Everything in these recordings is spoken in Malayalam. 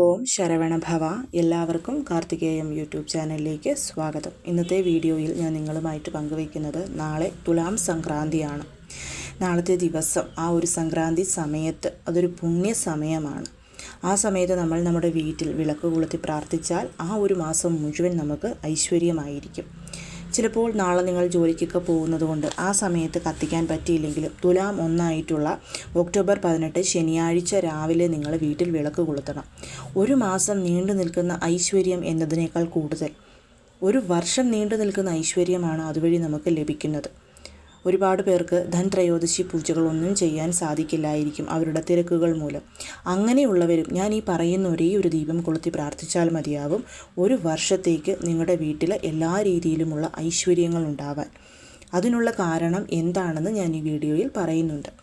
ഓം ശരവണഭവ എല്ലാവർക്കും കാർത്തികേയം യൂട്യൂബ് ചാനലിലേക്ക് സ്വാഗതം. ഇന്നത്തെ വീഡിയോയിൽ ഞാൻ നിങ്ങളുമായിട്ട് പങ്കുവയ്ക്കുന്നത് നാളെ തുലാം സംക്രാന്തിയാണ്. നാളത്തെ ദിവസം ആ ഒരു സംക്രാന്തി സമയത്ത് അതൊരു പുണ്യ സമയമാണ്. ആ സമയത്ത് നമ്മൾ നമ്മുടെ വീട്ടിൽ വിളക്ക് കൊളുത്തി പ്രാർത്ഥിച്ചാൽ ആ ഒരു മാസം മുഴുവൻ നമുക്ക് ഐശ്വര്യമായിരിക്കും. ചിലപ്പോൾ നാളെ നിങ്ങൾ ജോലിക്കൊക്കെ പോകുന്നത് കൊണ്ട് ആ സമയത്ത് കത്തിക്കാൻ പറ്റിയില്ലെങ്കിലും തുലാം ഒന്നായിട്ടുള്ള ഒക്ടോബർ പതിനെട്ട് ശനിയാഴ്ച രാവിലെ നിങ്ങൾ വീട്ടിൽ വിളക്ക് കൊളുത്തണം. ഒരു മാസം നീണ്ടു നിൽക്കുന്ന ഐശ്വര്യം എന്നതിനേക്കാൾ കൂടുതൽ. ഒരു വർഷം നീണ്ടു നിൽക്കുന്ന ഐശ്വര്യമാണ് അതുവഴി നമുക്ക് ലഭിക്കുന്നത്. ഒരുപാട് പേർക്ക് ധൻത്രയോദശി പൂജകളൊന്നും ചെയ്യാൻ സാധിക്കില്ലായിരിക്കും അവരുടെ തിരക്കുകൾ മൂലം. അങ്ങനെയുള്ളവരും ഞാൻ ഈ പറയുന്ന ഒരേ ഒരു ദീപം കൊളുത്തി പ്രാർത്ഥിച്ചാൽ മതിയാവും. ഒരു വർഷത്തേക്ക് നിങ്ങളുടെ വീട്ടിൽ എല്ലാ രീതിയിലുമുള്ള ഐശ്വര്യങ്ങൾ ഉണ്ടാവാൻ. അതിനുള്ള കാരണം എന്താണെന്ന് ഞാൻ ഈ വീഡിയോയിൽ പറയുന്നുണ്ട്.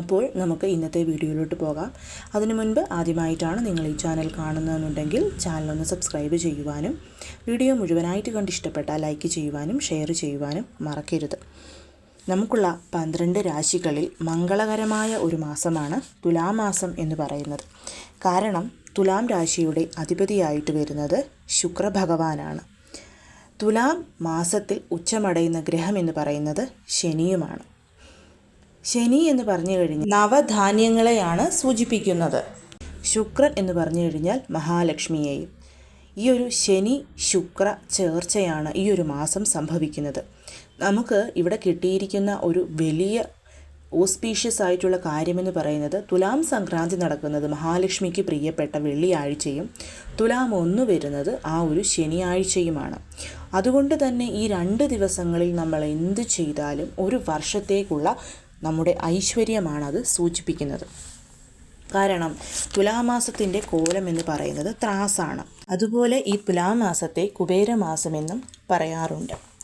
അപ്പോൾ നമുക്ക് ഇന്നത്തെ വീഡിയോയിലോട്ട് പോകാം. അതിനു മുൻപ് ആദ്യമായിട്ടാണ് നിങ്ങൾ ഈ ചാനൽ കാണുന്നതെന്നുണ്ടെങ്കിൽ ചാനൽ ഒന്ന് സബ്സ്ക്രൈബ് ചെയ്യുവാനും വീഡിയോ മുഴുവനായിട്ട് കണ്ട് ഇഷ്ടപ്പെട്ടാൽ ലൈക്ക് ചെയ്യുവാനും ഷെയർ ചെയ്യുവാനും മറക്കരുത്. നമുക്കുള്ള പന്ത്രണ്ട് രാശികളിൽ മംഗളകരമായ ഒരു മാസമാണ് തുലാമാസം എന്ന് പറയുന്നത്. കാരണം തുലാം രാശിയുടെ അധിപതിയായിട്ട് വരുന്നത് ശുക്രഭഗവാനാണ്. തുലാം മാസത്തിൽ ഉച്ചമടയുന്ന ഗ്രഹം എന്ന് പറയുന്നത് ശനിയുമാണ്. ശനി എന്ന് പറഞ്ഞു കഴിഞ്ഞാൽ നവധാന്യങ്ങളെയാണ് സൂചിപ്പിക്കുന്നത്. ശുക്രൻ എന്ന് പറഞ്ഞു കഴിഞ്ഞാൽ മഹാലക്ഷ്മിയെയും. ഈ ഒരു ശനി ശുക്ര ചേർച്ചയാണ് ഈ ഒരു മാസം സംഭവിക്കുന്നത്. നമുക്ക് ഇവിടെ കിട്ടിയിരിക്കുന്ന ഒരു വലിയ ഓസ്പീഷ്യസ് ആയിട്ടുള്ള കാര്യമെന്ന് പറയുന്നത് തുലാം സംക്രാന്തി നടക്കുന്നത് മഹാലക്ഷ്മിക്ക് പ്രിയപ്പെട്ട വെള്ളിയാഴ്ചയും തുലാം ഒന്ന് വരുന്നത് ആ ഒരു ശനിയാഴ്ചയുമാണ്. അതുകൊണ്ട് തന്നെ ഈ രണ്ട് ദിവസങ്ങളിൽ നമ്മൾ എന്ത് ചെയ്താലും ഒരു വർഷത്തേക്കുള്ള നമ്മുടെ ഐശ്വര്യമാണ് അത് സൂചിപ്പിക്കുന്നത്. കാരണം തുലാമാസത്തിന്റെ കോലം എന്ന് പറയുന്നത് ത്രാസാണ്. അതുപോലെ ഈ തുലാമാസത്തെ കുബേരമാസമെന്നും പറയാറുണ്ട്.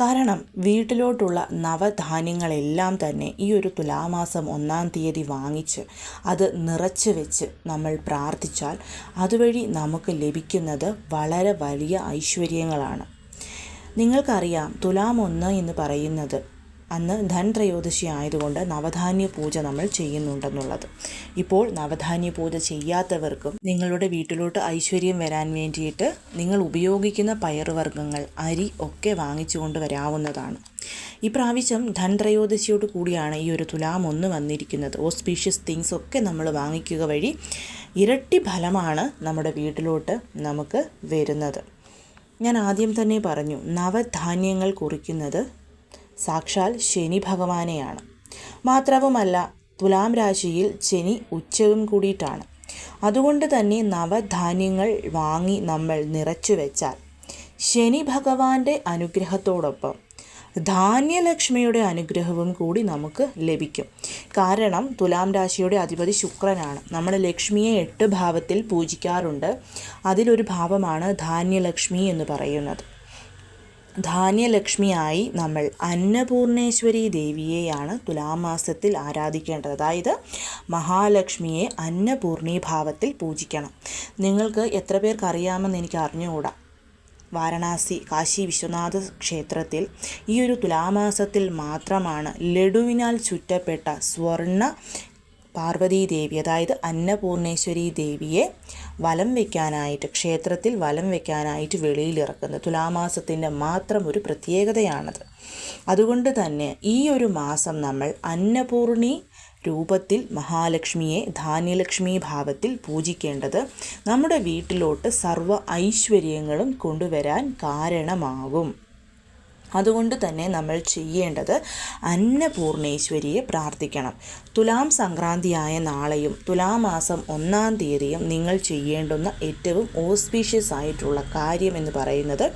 കാരണം വീട്ടിലോട്ടുള്ള നവധാന്യങ്ങളെല്ലാം തന്നെ ഈ ഒരു തുലാമാസം ഒന്നാം തീയതി വാങ്ങിച്ച് അത് നിറച്ച് വെച്ച് നമ്മൾ പ്രാർത്ഥിച്ചാൽ അതുവഴി നമുക്ക് ലഭിക്കുന്നത് വളരെ വലിയ ഐശ്വര്യങ്ങളാണ്. നിങ്ങൾക്കറിയാം തുലാം ഒന്ന് എന്ന് പറയുന്നത് അന്ന് ധൻത്രയോദശി ആയതുകൊണ്ട് നവധാന്യ പൂജ നമ്മൾ ചെയ്യുന്നുണ്ടെന്നുള്ളത്. ഇപ്പോൾ നവധാന്യ പൂജ ചെയ്യാത്തവർക്കും നിങ്ങളുടെ വീട്ടിലോട്ട് ഐശ്വര്യം വരാൻ വേണ്ടിയിട്ട് നിങ്ങൾ ഉപയോഗിക്കുന്ന പയറുവർഗങ്ങൾ അരി ഒക്കെ വാങ്ങിച്ചു കൊണ്ട് വരാവുന്നതാണ്. ഇപ്രാവശ്യം ധൻത്രയോദശിയോട് കൂടിയാണ് ഈ ഒരു തുലാം ഒന്ന് വന്നിരിക്കുന്നത്. ഓസ്പീഷ്യസ് തിങ്സ് ഒക്കെ നമ്മൾ വാങ്ങിക്കുക വഴി ഇരട്ടി ഫലമാണ് നമ്മുടെ വീട്ടിലോട്ട് നമുക്ക് വരുന്നത്. ഞാൻ ആദ്യം തന്നെ പറഞ്ഞു നവധാന്യങ്ങൾ കുറിക്കുന്നത് സാക്ഷാൽ ശനി ഭഗവാനെയാണ്. മാത്രവുമല്ല തുലാം രാശിയിൽ ശനി ഉച്ചവും കൂടിയിട്ടാണ്. അതുകൊണ്ട് തന്നെ നവധാന്യങ്ങൾ വാങ്ങി നമ്മൾ നിറച്ചു വെച്ചാൽ ശനി ഭഗവാന്റെ അനുഗ്രഹത്തോടൊപ്പം ധാന്യലക്ഷ്മിയുടെ അനുഗ്രഹവും കൂടി നമുക്ക് ലഭിക്കും. കാരണം തുലാം രാശിയുടെ അധിപതി ശുക്രനാണ്. നമ്മൾ ലക്ഷ്മിയെ എട്ട് ഭാവത്തിൽ പൂജിക്കാറുണ്ട്. അതിലൊരു ഭാവമാണ് ധാന്യലക്ഷ്മി എന്ന് പറയുന്നത്. ധാന്യലക്ഷ്മിയായി നമ്മൾ അന്നപൂർണേശ്വരി ദേവിയെയാണ് തുലാമാസത്തിൽ ആരാധിക്കേണ്ടത്. അതായത് മഹാലക്ഷ്മിയെ അന്നപൂർണി ഭാവത്തിൽ പൂജിക്കണം. നിങ്ങൾക്ക് എത്ര പേർക്ക് അറിയാമെന്ന് എനിക്ക് അറിഞ്ഞുകൂടാ. വാരണാസി കാശി വിശ്വനാഥ ക്ഷേത്രത്തിൽ ഈ ഒരു തുലാമാസത്തിൽ മാത്രമാണ് ലഡുവിനാൽ ചുറ്റപ്പെട്ട സ്വർണ പാർവതീ ദേവി അതായത് അന്നപൂർണേശ്വരി ദേവിയെ വലം വയ്ക്കാനായിട്ട് ക്ഷേത്രത്തിൽ വലം വയ്ക്കാനായിട്ട് വെളിയിലിറക്കുന്നത് തുലാമാസത്തിന്റെ മാത്രം ഒരു പ്രത്യേകതയാണത്. അതുകൊണ്ട് തന്നെ ഈ ഒരു മാസം നമ്മൾ അന്നപൂർണി രൂപത്തിൽ മഹാലക്ഷ്മിയെ ധാന്യലക്ഷ്മി ഭാവത്തിൽ പൂജിക്കേണ്ടത് നമ്മുടെ വീട്ടിലോട്ട് സർവ ഐശ്വര്യങ്ങളും കൊണ്ടുവരാൻ കാരണമാകും. അതുകൊണ്ട് തന്നെ നമ്മൾ ചെയ്യേണ്ടത് അന്നപൂർണേശ്വരിയെ പ്രാർത്ഥിക്കണം. തുലാം സംക്രാന്തിയായ നാളെയും തുലാമാസം ഒന്നാം തീയതിയും നിങ്ങൾ ചെയ്യേണ്ടുന്ന ഏറ്റവും ഓസ്പീഷ്യസ് ആയിട്ടുള്ള കാര്യം എന്ന് പറയുന്നത്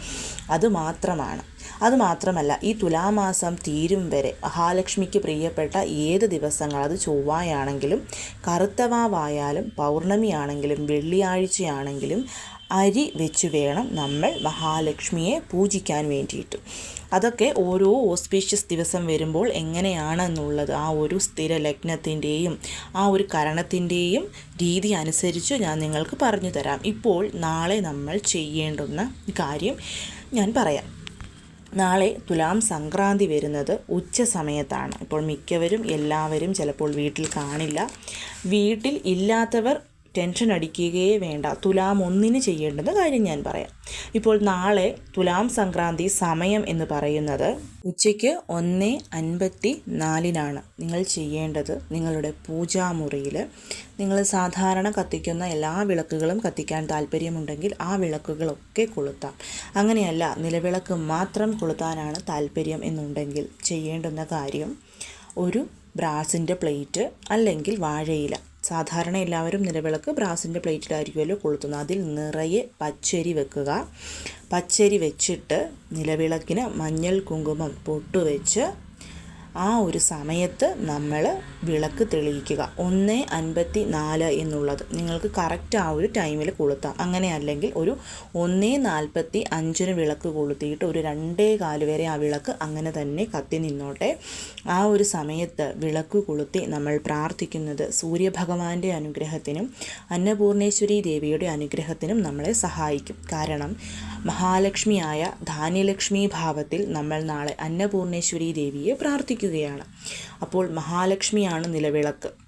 അതുമാത്രമാണ് അതുമാത്രമല്ല ഈ തുലാമാസം തീരും വരെ മഹാലക്ഷ്മിക്ക് പ്രിയപ്പെട്ട ഏത് ദിവസങ്ങൾ? അത് ചൊവ്വായാണെങ്കിലും കറുത്തവാവായാലും പൗർണമിയാണെങ്കിലും വെള്ളിയാഴ്ചയാണെങ്കിലും അരി വെച്ച് വേണം നമ്മൾ മഹാലക്ഷ്മിയെ പൂജിക്കാൻ വേണ്ടിയിട്ട്. അതൊക്കെ ഓരോ ഓസ്പീഷ്യസ് ദിവസം വരുമ്പോൾ എങ്ങനെയാണെന്നുള്ളത് ആ ഒരു സ്ഥിര ലഗ്നത്തിന്റെയും ആ ഒരു കരണത്തിന്റെയും രീതി അനുസരിച്ച് ഞാൻ നിങ്ങൾക്ക് പറഞ്ഞു തരാം. ഇപ്പോൾ നാളെ നമ്മൾ ചെയ്യേണ്ടുന്ന കാര്യം ഞാൻ പറയാം. നാളെ തുലാം സംക്രാന്തി വരുന്നത് ഉച്ച സമയത്താണ്. ഇപ്പോൾ മിക്കവരും എല്ലാവരും ചിലപ്പോൾ വീട്ടിൽ കാണില്ല. വീട്ടിൽ ഇല്ലാത്തവർ ടെൻഷൻ അടിക്കുകയേ വേണ്ട. തുലാം ഒന്നിന് ചെയ്യേണ്ടുന്ന കാര്യം ഞാൻ പറയാം. ഇപ്പോൾ നാളെ തുലാം സംക്രാന്തി സമയം എന്ന് പറയുന്നത് ഉച്ചയ്ക്ക് ഒന്ന് അൻപത്തി നാലിനാണ്. നിങ്ങൾ ചെയ്യേണ്ടത് നിങ്ങളുടെ പൂജാമുറിയിൽ നിങ്ങൾ സാധാരണ കത്തിക്കുന്ന എല്ലാ വിളക്കുകളും കത്തിക്കാൻ താല്പര്യമുണ്ടെങ്കിൽ ആ വിളക്കുകളൊക്കെ കൊളുത്താം. അങ്ങനെയല്ല നിലവിളക്ക് മാത്രം കൊളുത്താനാണ് താല്പര്യം എന്നുണ്ടെങ്കിൽ ചെയ്യേണ്ടുന്ന കാര്യം ഒരു ബ്രാസിന്റെ പ്ലേറ്റ് അല്ലെങ്കിൽ വാഴയില. സാധാരണ എല്ലാവരും നിലവിളക്ക് ബ്രാസിന്റെ പ്ലേറ്റിലായിരിക്കുമല്ലോ കൊളുത്തുന്നത്. അതിൽ നിറയെ പച്ചരി വെക്കുക. പച്ചരി വെച്ചിട്ട് നിലവിളക്കിന് മഞ്ഞൾ കുങ്കുമം പൊട്ടുവെച്ച് ആ ഒരു സമയത്ത് നമ്മൾ വിളക്ക് തെളിയിക്കുക. ഒന്ന് അൻപത്തി നാല് എന്നുള്ളത്. നിങ്ങൾക്ക് കറക്റ്റ് ആ ഒരു ടൈമിൽ കൊളുത്താം. അങ്ങനെ അല്ലെങ്കിൽ ഒരു ഒന്ന് നാൽപ്പത്തി അഞ്ചിന് വിളക്ക് കൊളുത്തിയിട്ട് ഒരു രണ്ടേ കാൽ വരെ ആ വിളക്ക് അങ്ങനെ തന്നെ കത്തി നിന്നോട്ടെ. ആ ഒരു സമയത്ത് വിളക്ക് കൊളുത്തി നമ്മൾ പ്രാർത്ഥിക്കുന്നത് സൂര്യഭഗവാന്റെ അനുഗ്രഹത്തിനും അന്നപൂർണേശ്വരി ദേവിയുടെ അനുഗ്രഹത്തിനും നമ്മളെ സഹായിക്കും. കാരണം മഹാലക്ഷ്മിയായ ധാന്യലക്ഷ്മി ഭാവത്തിൽ നമ്മൾ നാളെ അന്നപൂർണേശ്വരി ദേവിയെ പ്രാർത്ഥിക്കുകയാണ്. അപ്പോൾ മഹാലക്ഷ്മിയാണ് നിലവിളക്ക്.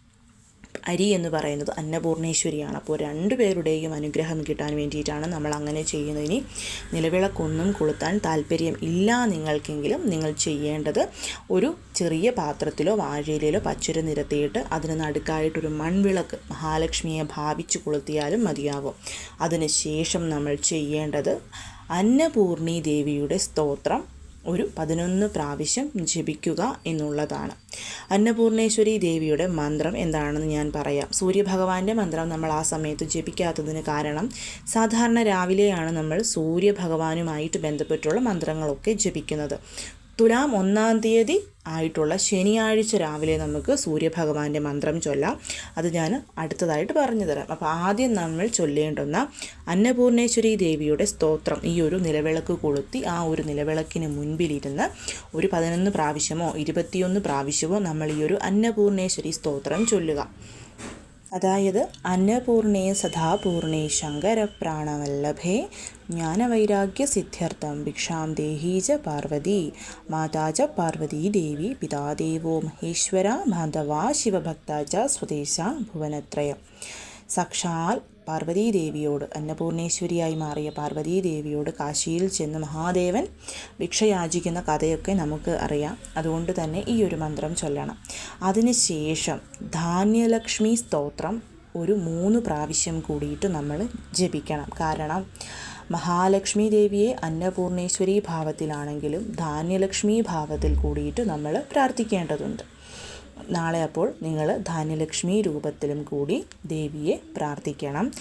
അരി എന്ന് പറയുന്നത് അന്നപൂർണേശ്വരിയാണ്. അപ്പോൾ രണ്ടു പേരുടെയും അനുഗ്രഹം കിട്ടാൻ വേണ്ടിയിട്ടാണ് നമ്മൾ അങ്ങനെ ചെയ്യുന്നത്. ഇനി നിലവിളക്കൊന്നും കൊളുത്താൻ താല്പര്യം ഇല്ല നിങ്ങൾക്കെങ്കിലും. നിങ്ങൾ ചെയ്യേണ്ടത് ഒരു ചെറിയ പാത്രത്തിലോ വാഴയിലോ പച്ചര നിരത്തിയിട്ട് അതിന് നടുക്കായിട്ടൊരു മൺവിളക്ക് മഹാലക്ഷ്മിയെ ഭാവിച്ച് കൊളുത്തിയാലും മതിയാകും അതിനുശേഷം നമ്മൾ ചെയ്യേണ്ടത് അന്നപൂർണി ദേവിയുടെ സ്തോത്രം. ഒരു പതിനൊന്ന് പ്രാവശ്യം ജപിക്കുക എന്നുള്ളതാണ്. അന്നപൂർണേശ്വരി ദേവിയുടെ മന്ത്രം എന്താണെന്ന് ഞാൻ പറയാം. സൂര്യഭഗവാന്റെ മന്ത്രം നമ്മൾ ആ സമയത്ത് ജപിക്കാത്തതിന് കാരണം സാധാരണ രാവിലെയാണ് നമ്മൾ സൂര്യഭഗവാനുമായിട്ട് ബന്ധപ്പെട്ടുള്ള മന്ത്രങ്ങളൊക്കെ ജപിക്കുന്നത്. തുലാം ഒന്നാം തീയതി ആയിട്ടുള്ള ശനിയാഴ്ച രാവിലെ നമുക്ക് സൂര്യഭഗവാന്റെ മന്ത്രം ചൊല്ലാം. അത് ഞാൻ അടുത്തതായിട്ട് പറഞ്ഞു തരാം. അപ്പോൾ ആദ്യം നമ്മൾ ചൊല്ലേണ്ടുന്ന അന്നപൂർണേശ്വരി ദേവിയുടെ സ്തോത്രം ഈ ഒരു നിലവിളക്ക് കൊളുത്തി ആ ഒരു നിലവിളക്കിന് മുൻപിലിരുന്ന് ഒരു പതിനൊന്ന് പ്രാവശ്യമോ ഇരുപത്തിയൊന്ന് പ്രാവശ്യമോ നമ്മൾ ഈ ഒരു അന്നപൂർണേശ്വരി സ്തോത്രം ചൊല്ലുക. അതായത് അന്നപൂർണേ സദാപൂർണേ ശങ്കരപ്രാണവല്ലഭേ ജ്ഞാനവൈരാഗ്യ സിദ്ധ്യർത്ഥം ഭിക്ഷാം ദേഹീജ പാർവതി മാതാജ പാർവതി ദേവി പിതാദേവോ മഹേശ്വര മാധവ ശിവഭക്ത ച സ്വദേശ ഭുവനത്രയം. സാക്ഷാൽ പാർവതീദേവിയോട് അന്നപൂർണേശ്വരിയായി മാറിയ പാർവതീദേവിയോട് കാശിയിൽ ചെന്ന് മഹാദേവൻ ഭിക്ഷയാചിക്കുന്ന കഥയൊക്കെ നമുക്ക് അറിയാം. അതുകൊണ്ട് തന്നെ ഈ ഒരു മന്ത്രം ചൊല്ലണം. അതിനുശേഷം ധാന്യലക്ഷ്മി സ്തോത്രം ഒരു മൂന്ന് പ്രാവശ്യം കൂടിയിട്ട് നമ്മൾ ജപിക്കണം. കാരണം മഹാലക്ഷ്മി ദേവിയെ അന്നപൂർണേശ്വരി ഭാവത്തിലാണെങ്കിലും ധാന്യലക്ഷ്മി ഭാവത്തിൽ കൂടിയിട്ട് നമ്മൾ പ്രാർത്ഥിക്കേണ്ടതുണ്ട്. നാളെ അപ്പോൾ നിങ്ങൾ ധാന്യലക്ഷ്മി രൂപത്തിലും കൂടി ദേവിയെ പ്രാർത്ഥിക്കണം.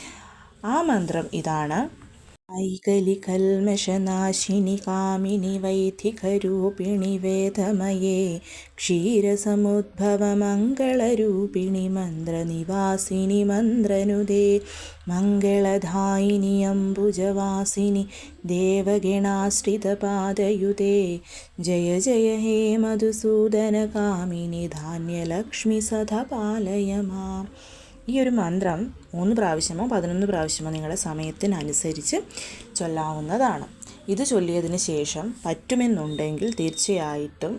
ആ മന്ത്രം ഇതാണ്. ഐകലികൽമഷനാശിനി കാമിനി വൈദികരൂപിണി വേദമയേ ക്ഷീരസമുദ്ഭവമംഗളരൂപിണി മന്ത്രനിവാസിനി മന്ത്രനുദേ മംഗളധായിനി അംബുജവാസിനി ദേവഗണാശ്രിതപാദയുതേ ജയ ജയ ഹേ മധുസൂദന കാമിനി ധാന്യലക്ഷ്മി സദ പാലയ മാം ഈ ഒരു മന്ത്രം മൂന്ന് പ്രാവശ്യമോ പതിനൊന്ന് പ്രാവശ്യമോ നിങ്ങളുടെ സമയത്തിനനുസരിച്ച് ചൊല്ലാവുന്നതാണ്. ഇത് ചൊല്ലിയതിന് ശേഷം പറ്റുമെന്നുണ്ടെങ്കിൽ തീർച്ചയായിട്ടും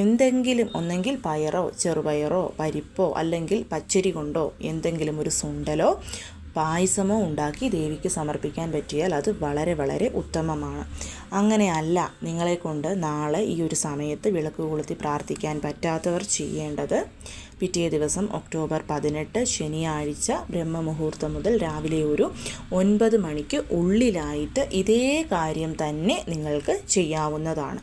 എന്തെങ്കിലും ഒന്നെങ്കിൽ പയറോ ചെറുപയറോ പരിപ്പോ അല്ലെങ്കിൽ പച്ചരി കൊണ്ടോ എന്തെങ്കിലും ഒരു സുണ്ടലോ പായസമോ ഉണ്ടാക്കി ദേവിക്ക് സമർപ്പിക്കാൻ പറ്റിയാൽ അത് വളരെ വളരെ ഉത്തമമാണ്. അങ്ങനെയല്ല നിങ്ങളെക്കൊണ്ട് നാളെ ഈ ഒരു സമയത്ത് വിളക്ക് കൊളുത്തി പ്രാർത്ഥിക്കാൻ പറ്റാത്തവർ ചെയ്യേണ്ടത് പിറ്റേ ദിവസം ഒക്ടോബർ പതിനെട്ട് ശനിയാഴ്ച ബ്രഹ്മമുഹൂർത്തം മുതൽ രാവിലെ ഒരു ഒൻപത് മണിക്ക് ഉള്ളിലായിട്ട് ഇതേ കാര്യം തന്നെ നിങ്ങൾക്ക് ചെയ്യാവുന്നതാണ്.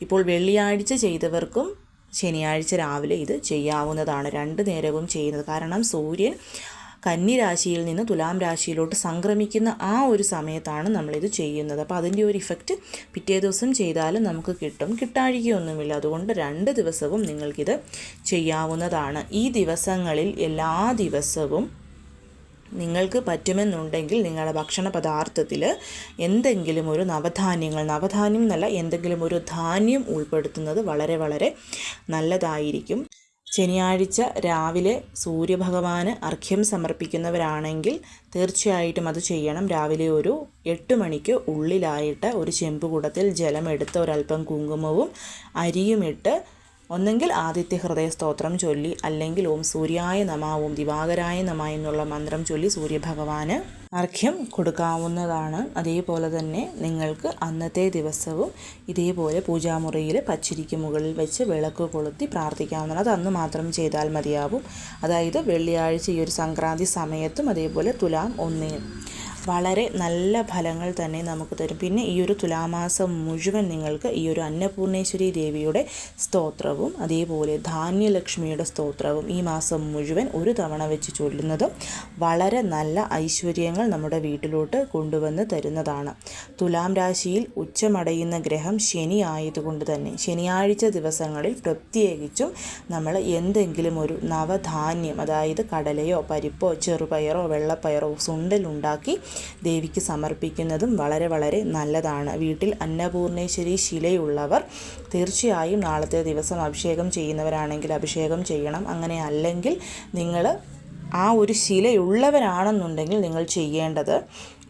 ഇപ്പോൾ വെള്ളിയാഴ്ച ചെയ്തവർക്കും ശനിയാഴ്ച രാവിലെ ഇത് ചെയ്യാവുന്നതാണ്. രണ്ട് നേരവും ചെയ്യുന്നത്. കാരണം സൂര്യൻ കന്നി രാശിയിൽ നിന്ന് തുലാം രാശിയിലോട്ട് സംക്രമിക്കുന്ന ആ ഒരു സമയത്താണ് നമ്മളിത് ചെയ്യുന്നത്. അപ്പോൾ അതിന്റെ ഒരു ഇഫക്റ്റ് പിറ്റേ ദിവസം ചെയ്താലും നമുക്ക് കിട്ടും. കിട്ടാഴികയൊന്നുമില്ല. അതുകൊണ്ട് രണ്ട് ദിവസവും നിങ്ങൾക്കിത് ചെയ്യാവുന്നതാണ്. ഈ ദിവസങ്ങളിൽ എല്ലാ ദിവസവും നിങ്ങൾക്ക് പറ്റുമെന്നുണ്ടെങ്കിൽ നിങ്ങളുടെ ഭക്ഷണ പദാർത്ഥത്തിൽ എന്തെങ്കിലും ഒരു നവധാന്യങ്ങൾ നവധാന്യം എന്നല്ല എന്തെങ്കിലും ഒരു ധാന്യം ഉൾപ്പെടുത്തുന്നത് വളരെ വളരെ നല്ലതായിരിക്കും. ശനിയാഴ്ച രാവിലെ സൂര്യഭഗവാന് അർഘ്യം സമർപ്പിക്കുന്നവരാണെങ്കിൽ തീർച്ചയായിട്ടും അത് ചെയ്യണം. രാവിലെ ഒരു എട്ട് മണിക്ക് ഉള്ളിലായിട്ട് ഒരു ചെമ്പുകുടത്തിൽ ജലമെടുത്ത് ഒരല്പം കുങ്കുമവും അരിയുമിട്ട് ഒന്നെങ്കിൽ ആദിത്യ ഹൃദയ സ്തോത്രം ചൊല്ലി അല്ലെങ്കിൽ ഓം സൂര്യായ നമ ഓം ദിവാകരായ നമ എന്നുള്ള മന്ത്രം ചൊല്ലി സൂര്യഭഗവാന് അർഘ്യം കൊടുക്കാവുന്നതാണ്. അതേപോലെ തന്നെ നിങ്ങൾക്ക് അന്നത്തെ ദിവസവും ഇതേപോലെ പൂജാമുറിയിൽ പച്ചിരിക്ക് മുകളിൽ വെച്ച് വിളക്ക് കൊളുത്തി പ്രാർത്ഥിക്കാവുന്നതാണ്. അത് അന്ന് മാത്രം ചെയ്താൽ മതിയാവും. അതായത് വെള്ളിയാഴ്ച ഈ ഒരു സംക്രാന്തി സമയത്തും അതേപോലെ തുലാം ഒന്നിനും വളരെ നല്ല ഫലങ്ങൾ തന്നെ നമുക്ക് തരും. പിന്നെ ഈ ഒരു തുലാമാസം മുഴുവൻ നിങ്ങൾക്ക് ഈ ഒരു അന്നപൂർണേശ്വരി ദേവിയുടെ സ്തോത്രവും അതേപോലെ ധാന്യലക്ഷ്മിയുടെ സ്തോത്രവും ഈ മാസം മുഴുവൻ ഒരു തവണ വെച്ച് ചൊല്ലുന്നതും വളരെ നല്ല ഐശ്വര്യങ്ങൾ നമ്മുടെ വീട്ടിലോട്ട് കൊണ്ടുവന്ന് തരുന്നതാണ്. തുലാം രാശിയിൽ ഉച്ചമടയുന്ന ഗ്രഹം ശനി ആയതുകൊണ്ട് തന്നെ ശനിയാഴ്ച ദിവസങ്ങളിൽ പ്രത്യേകിച്ചും നമ്മൾ എന്തെങ്കിലും ഒരു നവധാന്യം അതായത് കടലയോ പരിപ്പോ ചെറുപയറോ വെള്ളപ്പയറോ സുണ്ടലുണ്ടാക്കി ദേവിക്ക് സമർപ്പിക്കുന്നതും വളരെ വളരെ നല്ലതാണ്. വീട്ടിൽ അന്നപൂർണേശ്വരി ശിലയുള്ളവർ തീർച്ചയായും നാളത്തെ ദിവസം അഭിഷേകം ചെയ്യുന്നവരാണെങ്കിൽ അഭിഷേകം ചെയ്യണം. അങ്ങനെ അല്ലെങ്കിൽ നിങ്ങൾ ആ ഒരു ശിലയുള്ളവരാണെന്നുണ്ടെങ്കിൽ നിങ്ങൾ ചെയ്യേണ്ടത്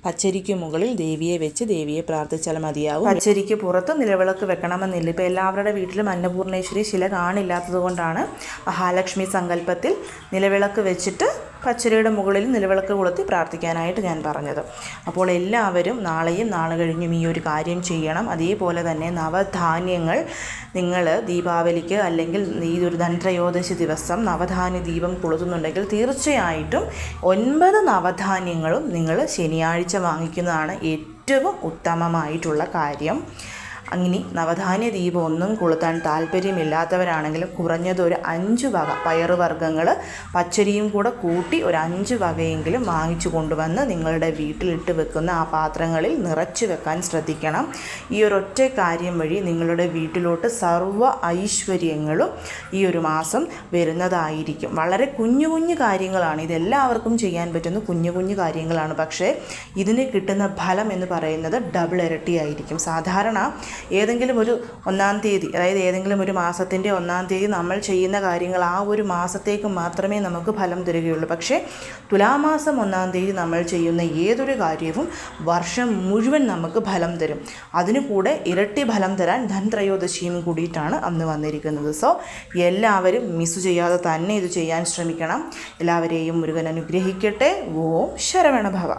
പച്ചരിക്ക് മുകളിൽ ദേവിയെ വെച്ച് ദേവിയെ പ്രാർത്ഥിച്ചാൽ മതിയാവും. പച്ചരിക്ക് പുറത്ത് നിലവിളക്ക് വെക്കണമെന്നില്ല. ഇപ്പോൾ എല്ലാവരുടെ വീട്ടിലും അന്നപൂർണേശ്വരി ശില കാണില്ലാത്തത് കൊണ്ടാണ് മഹാലക്ഷ്മി സങ്കല്പത്തിൽ നിലവിളക്ക് വെച്ചിട്ട് പച്ചരിയുടെ മുകളിൽ നിലവിളക്ക് കൊളുത്തി പ്രാർത്ഥിക്കാനായിട്ട് ഞാൻ പറഞ്ഞത്. അപ്പോൾ എല്ലാവരും നാളെയും നാളെ കഴിഞ്ഞും ഈ ഒരു കാര്യം ചെയ്യണം. അതേപോലെ തന്നെ നവധാന്യങ്ങൾ നിങ്ങൾ ദീപാവലിക്ക് അല്ലെങ്കിൽ ഈ ഒരു ധനത്രയോദശി ദിവസം നവധാന്യ ദീപം കൊളുത്തുന്നുണ്ടെങ്കിൽ തീർച്ചയായിട്ടും ഒൻപത് നവധാന്യങ്ങളും നിങ്ങൾ ശനിയാഴ്ച വാങ്ങിക്കുന്നതാണ് ഏറ്റവും ഉത്തമമായിട്ടുള്ള കാര്യം. അങ്ങനെ നവധാന്യ ദീപം ഒന്നും കൊളുത്താൻ താല്പര്യമില്ലാത്തവരാണെങ്കിലും കുറഞ്ഞത് ഒരു അഞ്ച് വക പയറുവർഗങ്ങൾ പച്ചരിയും കൂടെ കൂട്ടി ഒരു അഞ്ച് വകയെങ്കിലും വാങ്ങിച്ചു കൊണ്ടുവന്ന് നിങ്ങളുടെ വീട്ടിലിട്ട് വെക്കുന്ന ആ പാത്രങ്ങളിൽ നിറച്ചു വെക്കാൻ ശ്രദ്ധിക്കണം. ഈ ഒരൊറ്റ കാര്യം വഴി നിങ്ങളുടെ വീട്ടിലോട്ട് സർവ ഐശ്വര്യങ്ങളും ഈ ഒരു മാസം വരുന്നതായിരിക്കും. വളരെ കുഞ്ഞു കുഞ്ഞു കാര്യങ്ങളാണ്. ഇതെല്ലാവർക്കും ചെയ്യാൻ പറ്റുന്ന കുഞ്ഞു കുഞ്ഞു കാര്യങ്ങളാണ്. പക്ഷേ ഇതിന് കിട്ടുന്ന ഫലം എന്ന് പറയുന്നത് ഡബിൾ ഇരട്ടിയായിരിക്കും. സാധാരണ ഏതെങ്കിലും ഒരു ഒന്നാം തീയതി അതായത് ഏതെങ്കിലും ഒരു മാസത്തിന്റെ ഒന്നാം തീയതി നമ്മൾ ചെയ്യുന്ന കാര്യങ്ങൾ ആ ഒരു മാസത്തേക്ക് മാത്രമേ നമുക്ക് ഫലം തരികയുള്ളൂ. പക്ഷേ തുലാമാസം ഒന്നാം തീയതി നമ്മൾ ചെയ്യുന്ന ഏതൊരു കാര്യവും വർഷം മുഴുവൻ നമുക്ക് ഫലം തരും. അതിനു കൂടെ ഇരട്ടി ഫലം തരാൻ ധൻത്രയോദശിയും കൂടിയിട്ടാണ് അന്ന് വന്നിരിക്കുന്നത്. സോ എല്ലാവരും മിസ് ചെയ്യാതെ തന്നെ ഇത് ചെയ്യാൻ ശ്രമിക്കണം. എല്ലാവരെയും മുരുകൻ അനുഗ്രഹിക്കട്ടെ. ഓം ശരവണഭവ